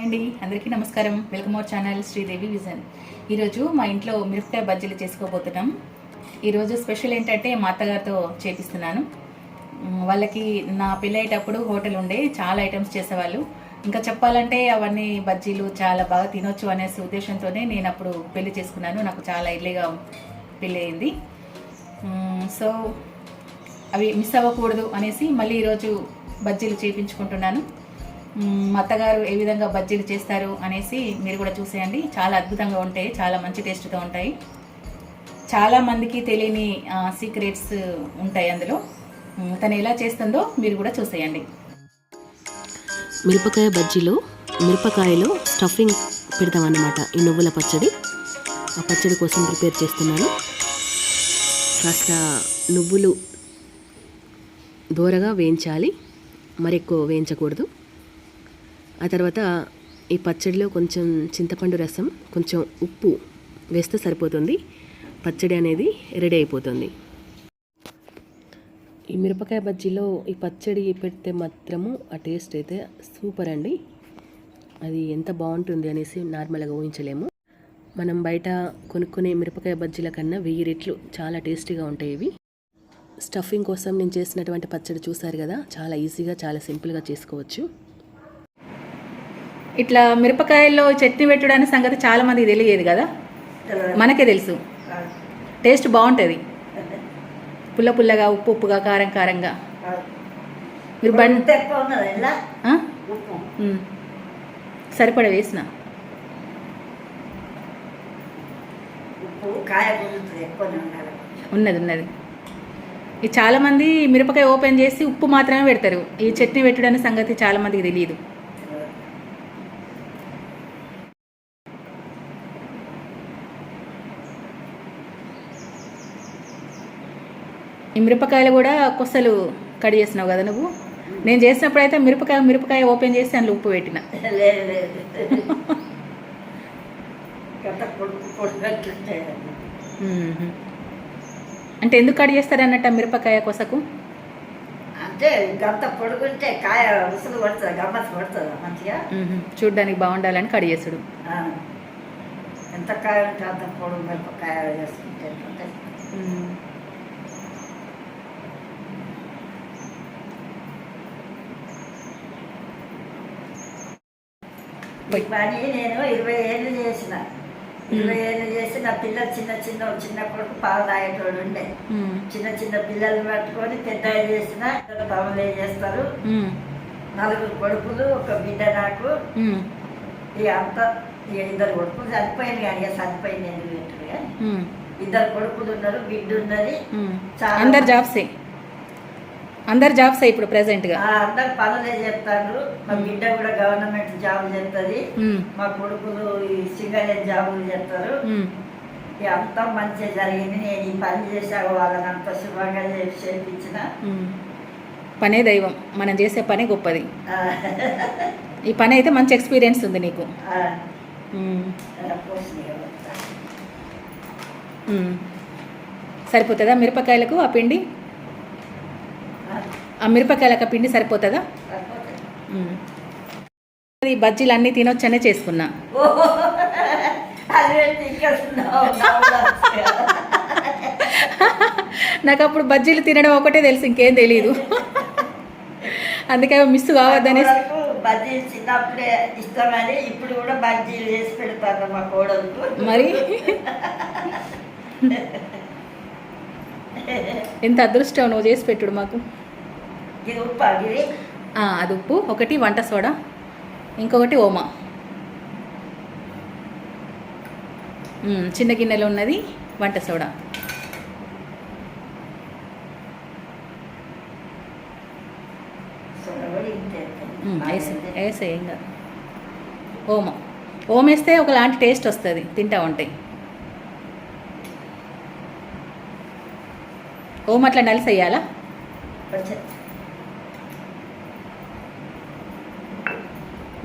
అండి అందరికీ నమస్కారం. Welcome our channel Sridevi vision. ఈరోజు మా ఇంట్లో మిరపకాయ బజ్జీలు చేసుకోబోతున్నాం. ఈరోజు స్పెషల్ ఏంటంటే మా అత్తగారితో చేపిస్తున్నాను. వాళ్ళకి నా పెళ్ళయ్యేటప్పుడు హోటల్ ఉండే చాలా ఐటమ్స్ చేసేవాళ్ళు. ఇంకా చెప్పాలంటే అవన్నీ బజ్జీలు చాలా బాగా తినొచ్చు అనే ఉద్దేశంతోనే నేను అప్పుడు పెళ్ళి చేసుకున్నాను. నాకు చాలా ఇర్లీగా పెళ్ళి అయింది సో అవి మిస్ అవ్వకూడదు అనేసి మళ్ళీ ఈరోజు బజ్జీలు చేయించుకుంటున్నాను మా అత్తగారు ఏ విధంగా బజ్జీలు చేస్తారు అనేసి మీరు కూడా చూసేయండి. చాలా అద్భుతంగా ఉంటాయి చాలా మంచి టేస్ట్తో ఉంటాయి. చాలా మందికి తెలియని సీక్రెట్స్ ఉంటాయి అందులో. తను ఎలా చేస్తుందో మీరు కూడా చూసేయండి. మిరపకాయ బజ్జీలో మిరపకాయలో స్టఫింగ్ పెడతామన్నమాట ఈ నువ్వుల పచ్చడి. ఆ పచ్చడి కోసం ప్రిపేర్ చేస్తున్నాను. కాస్త నువ్వులు దూరగా వేయించాలి. మరి ఎక్కువ వేయించకూడదు. ఆ తర్వాత ఈ పచ్చడిలో కొంచెం చింతపండు రసం కొంచెం ఉప్పు వేస్తే సరిపోతుంది. పచ్చడి అనేది రెడీ అయిపోతుంది. ఈ మిరపకాయ బజ్జీలో ఈ పచ్చడి పెడితే మాత్రము ఆ టేస్ట్ అయితే సూపర్ అండి. అది ఎంత బాగుంటుంది అనేసి నార్మల్గా ఊహించలేము. మనం బయట కొనుక్కునే మిరపకాయ బజ్జీల కన్నా వెయ్యి రెట్లు చాలా టేస్టీగా ఉంటాయి ఇవి. స్టఫింగ్ కోసం నేను చేసినటువంటి పచ్చడి చూసారు కదా చాలా ఈజీగా చాలా సింపుల్గా చేసుకోవచ్చు. ఇట్లా మిరపకాయల్లో చట్నీ పెట్టడానికి సంగతి చాలా మందికి తెలియదు కదా? మనకే తెలుసు. టేస్ట్ బాగుంటుంది. పుల్ల పుల్లగా ఉప్పు ఉప్పుగా కారం కారంగా. మీరు బండి సరిపడ వేసిన? ఉన్నది ఉన్నది. ఇది చాలా మంది మిరపకాయ ఓపెన్ చేసి ఉప్పు మాత్రమే పెడతారు. ఈ చట్నీ పెట్టడానికి సంగతి చాలా మందికి తెలియదు. ఈ మిరపకాయలు కూడా కొసలు కడి చేసినావు కదా నువ్వు? నేను చేసినప్పుడు అయితే మిరపకాయ మిరపకాయ ఓపెన్ చేసి అందులో ఉప్పు పెట్టిన. అంటే ఎందుకు కడి చేస్తారు అన్నట్టు మిరపకాయ కొసకు? అంటే గంత పొడుగుంటే కాయ ఉసులు పడుతుంది గమ్మత్తు పడుతుంది మంచిగా? మ్మ్. చూడ్డానికి బాగుండాలని కడి చేసుడు. ఎంత కాయ ఉంటే అంత పొడుగు మిరపకాయ వేసుకుంటే ఈ పని నేను ఇరవై ఏళ్ళు చేసిన ఇరవై ఏళ్ళు చేసి నా పిల్లలు చిన్న చిన్న చిన్న కొడుకు పాలు తాగేటోడు ఉండే. చిన్న చిన్న పిల్లలు పట్టుకొని పెద్దగా చేసిన తమలే చేస్తారు. నలుగురు కొడుకులు ఒక బిడ్డ నాకు. ఇక అంతా ఇక ఇద్దరు కొడుకులు చనిపోయింది కానీ ఇక చనిపోయింది ఎందుకు. ఇద్దరు కొడుకులు ఉన్నారు బిడ్డ ఉన్నది. చాలా అందరు జాబ్సే అందరు జాబ్సే ఇప్పుడు ప్రెసెంట్గా. ఆ అందరు పనులే చెప్తారు మా బిడ్డ కూడా గవర్నమెంట్ జాబ్ చేస్తుంది. మా కొడుకులు సింగరేజ్ జాబులు చేస్తారు. అంతా మంచిగా జరిగింది. నేను ఈ పని చేశాక వాళ్ళని అంత శుభంగా మ్మ్. పనే దైవం. మనం చేసే పనే గొప్పది. ఈ పని అయితే మంచి ఎక్స్పీరియన్స్ ఉంది నీకు. సరిపోతుందా మిరపకాయలకు ఆ పిండి? ఆ, మిరపకాయలకు పిండి సరిపోతుందా. ఈ బజ్జీలు అన్నీ తినొచ్చనే చేసుకున్నా. నాకు అప్పుడు బజ్జీలు తినడం ఒకటే తెలుసు ఇంకేం తెలియదు అందుకే మిస్ కావద్దని వరకు బజ్జీలు చిన్నప్పుడే ఇష్టమని ఇప్పుడు కూడా బజ్జీలు వేసి పెడతారు మా కోడలకు. మరి? ఎంత అదృష్టం నువ్వు చేసి పెట్టుడు మాకు. అది? ఉప్పు. ఒకటి వంట సోడా ఇంకొకటి ఓమా. చిన్న గిన్నెలో ఉన్నది వంట సోడా. వేసే ఏం కాదు. ఓమా. ఓమ వేస్తే ఒకలాంటి టేస్ట్ వస్తుంది తింటా ఉంటాయి ఓమ అట్లా నలిసేయాలా?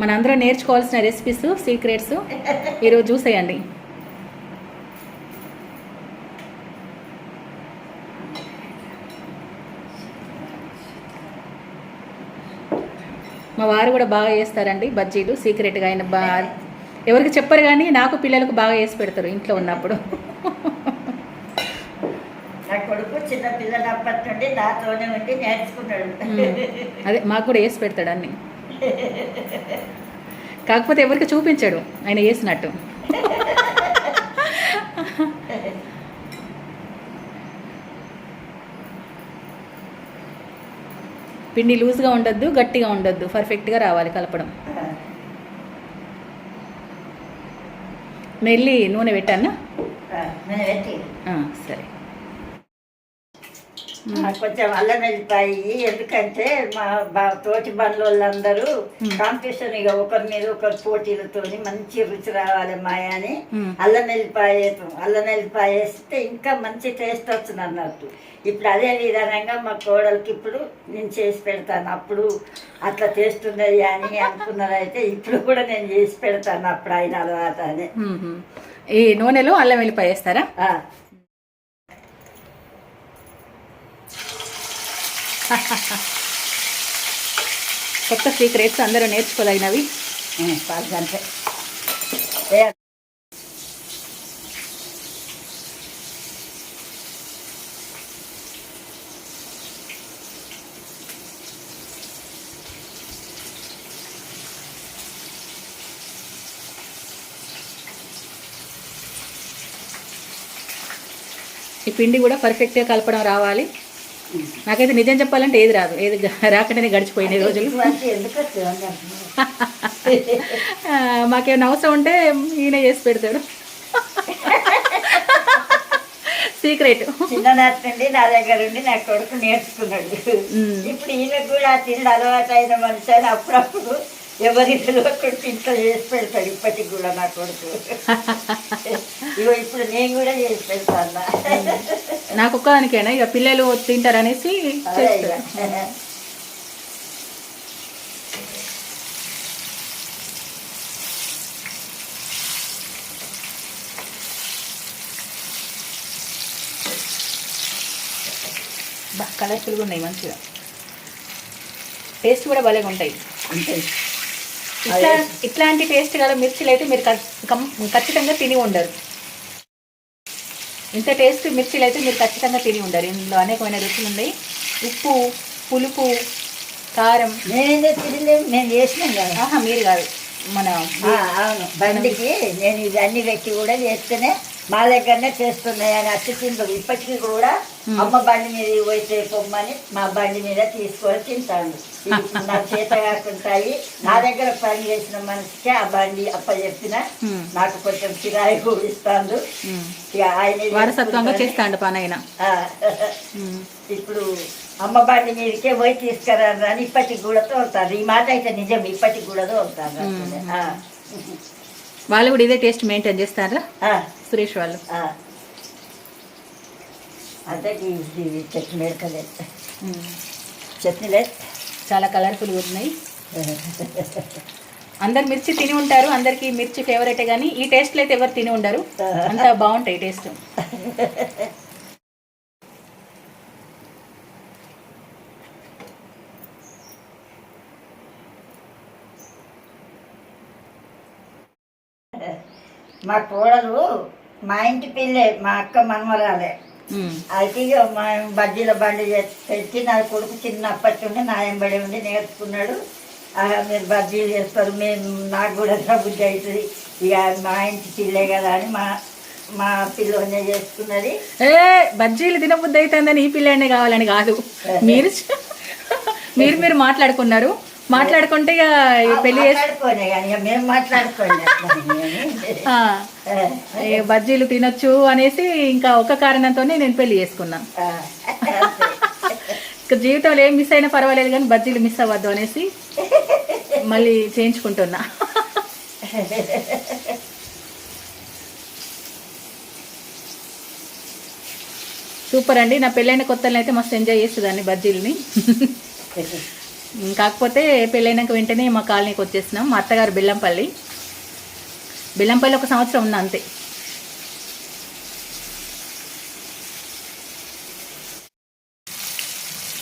మనందరం నేర్చుకోవాల్సిన రెసిపీస్ సీక్రెట్స్ ఈరోజు చూసేయండి. మా వారు కూడా బాగా చేస్తారండి బజ్జీలు సీక్రెట్గా ఆయన బా ఎవరికి చెప్పరు కానీ నాకు పిల్లలకు బాగా చేసి పెడతారు ఇంట్లో ఉన్నప్పుడు. నా కొడుకు చిన్న పిల్లలు అప్పటి నుండి నాతోనే ఉండి నేర్చుకున్నాడు. అదే మాకు కూడా వేసి పెడతాడు అన్ని. కాకపోతే ఎవరికి చూపించాడు. ఆయన వేసినట్టు పిండి లూజ్గా ఉండొద్దు గట్టిగా ఉండొద్దు. పర్ఫెక్ట్గా రావాలి కలపడం. నెల్లి నూనె పెట్టానా సరే. కొంచెం అల్లం వెళ్ళిపోయి ఎందుకంటే మా తోటి బండ్ల వాళ్ళందరూ కాంపిటీషన్ ఇక ఒకరి మీద ఒకరు పోటీలతోని మంచి రుచి రావాలి మాయ అని. అల్లం వెల్లిపాయ అల్లం వెల్లిపాయ వేస్తే ఇంకా మంచి టేస్ట్ వస్తుంది అన్నట్టు. ఇప్పుడు అదే విధానంగా మా కోడలికి ఇప్పుడు నేను చేసి పెడతాను. అప్పుడు అట్లా టేస్ట్ ఉన్నది అని అనుకున్నదైతే ఇప్పుడు కూడా నేను చేసి పెడతాను అప్పుడు అయిన అలవాటు అని. ఈ నూనెలో అల్లం వెల్లిపాయ వేస్తారా ఆ, కొత్త సీక్రెట్స్ అందరూ నేర్చుకోదగినవి. ఉమ్, ఈ పిండి కూడా పర్ఫెక్ట్గా కలపడం రావాలి. నాకైతే నిజం చెప్పాలంటే ఏది రాదు. ఏది రాకనే గడిచిపోయినాయి రోజులు. మాకేమైనా అవసరం ఉంటే ఈయన చేసి పెడతాడు. సీక్రెట్. చిన్ననాటి నుండి నా దగ్గర ఉండి నా కొడుకు నేర్చుకున్నాడు. ఇప్పుడు ఈయన కూడా తిండి అలవాటు అయిన మనిషి అని అప్పుడప్పుడు ఎవరి ఇంట్లో చేసి పెడతాడు. ఇప్పటికి కూడా నా కొడుకు. ఇగో ఇప్పుడు నేను కూడా చేసి పెడతాను నాకు ఒక్కదానికైనా? ఇక పిల్లలు తింటారనేసి. చేస్తాను బా కలర్ఫుల్గా ఉన్నాయి మంచిగా. టేస్ట్ కూడా భలేగా ఉంటాయి అంతే. ఇట్లా ఇట్లాంటి టేస్ట్ గల మిర్చిలు అయితే మీరు ఖచ్చితంగా తిని ఉండరు. ఇంత టేస్ట్ మిర్చిలు అయితే మీరు ఖచ్చితంగా తిని ఉండరు. ఇందులో అనేకమైన రుచులు ఉన్నాయి. ఉప్పు పులుపు కారం. నేనేందో తినలేదు నేను చేసినాం కదా. ఆహా మీరు కాదు. మన బండికి నేను ఇవన్నీ పెట్టి కూడా చేస్తేనే మా దగ్గరనే చేస్తున్నాయి అని అచ్చి తింటారు ఇప్పటికీ కూడా అమ్మ బండి మీద పోయితే పొమ్మని మా బండి మీద తీసుకొని తింటాను నా చేత కాకుంటాయి. నా దగ్గర పని చేసిన మనిషికి ఆ బండి అప్ప చెప్పిన. నాకు కొంచెం కిరాయి ఇస్తాను ఆయన వారసత్వంగా చేస్తాండు పని ఇప్పుడు అమ్మ బండి మీదకే పోయి తీసుకురారు అని ఇప్పటికి కూడా తోలుతారు ఈ మాట అయితే నిజం. ఇప్పటికి కూడా తోలుతారు. ఆ. వాళ్ళు కూడా ఇదే టేస్ట్ మెయింటైన్ చేస్తారా. సురేష్ వాళ్ళు. అదే చట్నీ పెడతలేదు చట్నీ లేదు చాలా కలర్ఫుల్గా ఉన్నాయి. అందరు మిర్చి తిని ఉంటారు. అందరికి మిర్చి ఫేవరెటే కానీ ఈ టేస్ట్లో అయితే ఎవరు తిని ఉండరు. అంత బాగుంటాయి టేస్ట్ మా కోడలు మా ఇంటి పిల్లే మా అక్క మనమరాలే అయితే మా బజ్జీల బండి పెట్టి నా కొడుకు చిన్నప్పటి నుండి నా ఎంబడి ఉండి నేర్చుకున్నాడు. మీరు బజ్జీలు చేస్తారు మేము నాకు కూడా బుద్ధి అవుతుంది ఇక మా ఇంటి పిల్లే కదా అని మా మా పిల్లోనే చేసుకున్నది. ఏ బజ్జీలు తినబుద్ధి అవుతుందని ఈ పిల్లనే కావాలని కాదు. మీరు మీరు మీరు మాట్లాడుకున్నారు. మాట్లాడుకుంటే ఇక పెళ్ళి చేసి బజ్జీలు తినొచ్చు అనేసి ఇంకా ఒక కారణంతోనే నేను పెళ్ళి చేసుకున్నా. ఇక జీవితంలో ఏం మిస్ అయినా పర్వాలేదు కానీ బజ్జీలు మిస్ అవ్వద్దు అనేసి మళ్ళీ చేయించుకుంటున్నా. సూపర్ అండి. నా పెళ్ళైన కొత్తలో అయితే మస్తు ఎంజాయ్ చేసేదాన్ని బజ్జీలని. కాకపోతే పెళ్ళైనాక వెంటనే మా కాలనీకి వచ్చేసినాం. మా అత్తగారు బెల్లంపల్లి. బెల్లంపల్లి ఒక సంవత్సరం ఉంది అంతే.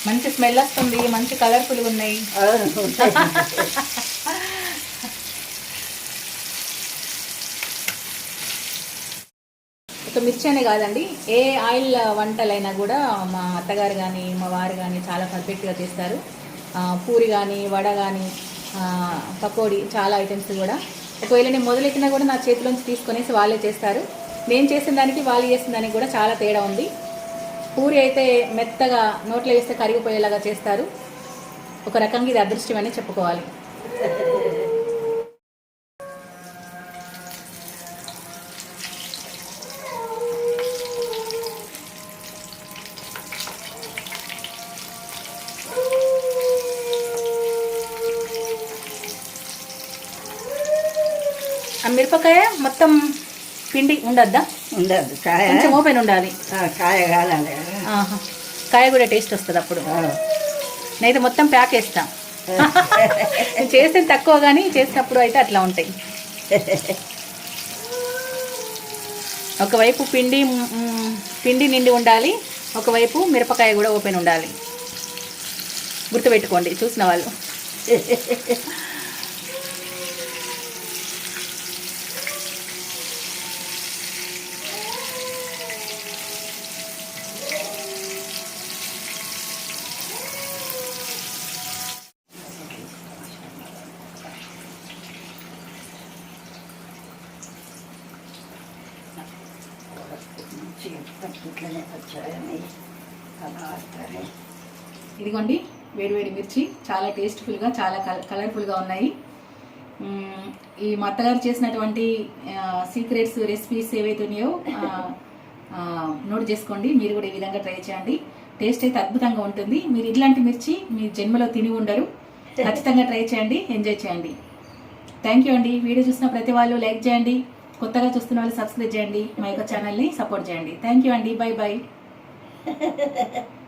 మంచి స్మెల్ వస్తుంది మంచి కలర్ఫుల్గా ఉన్నాయి. ఒక మిర్చి అనే కాదండి ఏ ఆయిల్ వంటలైనా కూడా మా అత్తగారు కానీ మా వారు కానీ చాలా పర్ఫెక్ట్గా చేస్తారు. పూరి కానీ వడ కానీ పకోడీ చాలా ఐటమ్స్ కూడా. ఒకవేళ నేను మొదలెట్టినా కూడా నా చేతిలోంచి తీసుకొనేసి వాళ్ళే చేస్తారు. నేను చేసిన దానికి వాళ్ళు చేసిన దానికి కూడా చాలా తేడా ఉంది. పూరి అయితే మెత్తగా నోట్లో వేస్తే కరిగిపోయేలాగా చేస్తారు. ఒక రకంగా ఇది అదృష్టమని చెప్పుకోవాలి ఆ మిరపకాయ మొత్తం పిండి ఉండద్దా? ఉండదు కాయ? కొంచెం ఓపెన్ ఉండాలి. కాయ కాలాలి. కాయ కూడా టేస్ట్ వస్తుంది అప్పుడు. ఆ. నేనైతే మొత్తం ప్యాక్ వేస్తా నేను చేస్తే తక్కువ కానీ చేసినప్పుడు అయితే అట్లా ఉంటాయి. ఒకవైపు పిండి పిండి నిండి ఉండాలి. ఒకవైపు మిరపకాయ కూడా ఓపెన్ ఉండాలి. గుర్తుపెట్టుకోండి చూసిన వాళ్ళు. ఇట్లనే వచ్చాయని అలా వస్తాయి. ఇదిగోండి వేడివేడి మిర్చి. చాలా టేస్ట్ఫుల్గా చాలా కల- కలర్ఫుల్గా ఉన్నాయి. ఈ మా అత్తగారు చేసినటువంటి సీక్రెట్స్ రెసిపీస్ ఏవైతే ఉన్నాయో నోట్ చేసుకోండి. మీరు కూడా ఈ విధంగా ట్రై చేయండి. టేస్ట్ అయితే అద్భుతంగా ఉంటుంది. మీరు ఇట్లాంటి మిర్చి మీ జన్మలో తిని ఉండరు. ఖచ్చితంగా ట్రై చేయండి. ఎంజాయ్ చేయండి. థ్యాంక్ యూ అండి. వీడియో చూసిన ప్రతి వాళ్ళు లైక్ చేయండి. కొత్తగా చూస్తున్న వాళ్ళు సబ్స్క్రైబ్ చేయండి. మా యొక్క ఛానల్ని సపోర్ట్ చేయండి. థ్యాంక్ యూ అండి. Bye bye